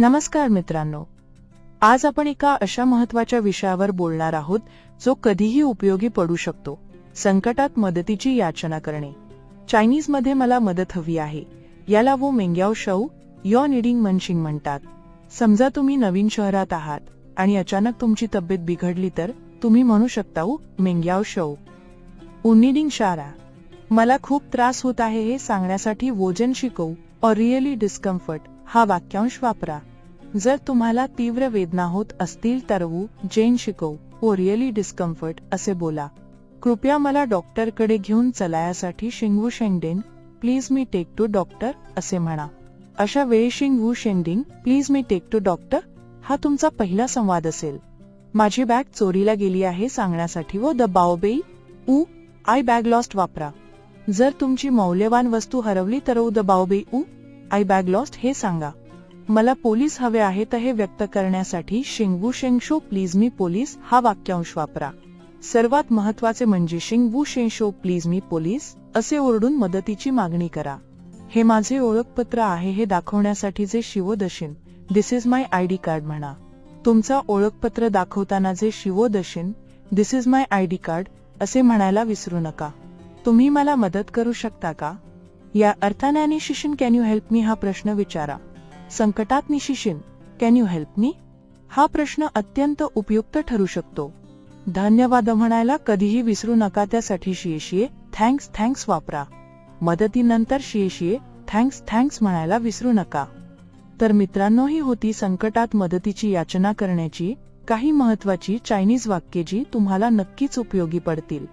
नमस्कार मित्रांनो. आज आपण एका अशा महत्त्वाच्या विषयावर बोलणार आहोत जो कधीही उपयोगी पडू शकतो. संकटात मदतीची याचना करणे. चायनीजमध्ये मला मदत हवी आहे. याला वो मेंग्याव शौ यॉ निडिंग मनशिंग म्हणतात. समजा तुम्ही नवीन शहरात आहात आणि अचानक तुमची तब्येत बिघडली तर तुम्ही म्हणू शकता मेंग्याव शौ. उन्निडिंग शारा. मला खूप त्रास होत आहे हे सांगण्यासाठी वोजन शिकवू और रिअली डिस्कम्फर्ट. हा वाक्यांश वापरा. जर तुम्हाला तीव्र वेदना होत असतील तर वू जेन शिकवू ओ रिअली डिस्कम्फर्ट असे बोला. कृपया मला डॉक्टरकडे घेऊन चलायासाठी शिंगवू शेंगडेन please me take to doctor असे म्हणा. अशा वेळी शिंगवू शेंडिंग please me take to doctor हा तुमचा पहिला संवाद असेल. माझी बॅग चोरीला गेली आहे सांगण्यासाठी व द बाओबेई उ आय बॅग लॉस्ट वापरा. जर तुमची मौल्यवान वस्तू हरवली तर ऊ द बाओबेई उ आय बॅग लॉस्ट हे सांगा. मला पोलीस हवे आहेत हे व्यक्त करण्यासाठी शिंगवू शेंगशो प्लीज मी पोलीस हा वाक्यांश वापरा. सर्वात महत्त्वाचे म्हणजे शिंगवू शेंशो प्लीज मी पोलीस असे ओरडून मदतीची मागणी करा. हे माझे ओळखपत्र आहे हे दाखवण्यासाठी जे शिवोदशिन this is my I D card म्हणा. तुमचा ओळखपत्र दाखवताना जे शिवोदशिन this is my I D card असे म्हणायला विसरू नका. तुम्ही मला मदत करू शकता का? या अर्थाने आणि शिशिन कॅन यू हेल्प मी हा प्रश्न विचारा. संकटात निशिशिन कॅन यू हेल्प मी हा प्रश्न अत्यंत उपयुक्त ठरू शकतो. धन्यवाद म्हणायला कधीही विसरू नका त्यासाठी शिये थँक्स थँक्स वापरा. मदतीनंतर शिये थँक्स थँक्स म्हणायला विसरू नका. तर मित्रांनो ही होती संकटात मदतीची याचना करण्याची काही महत्वाची चायनीज वाक्ये जी तुम्हाला नक्कीच उपयोगी पडतील.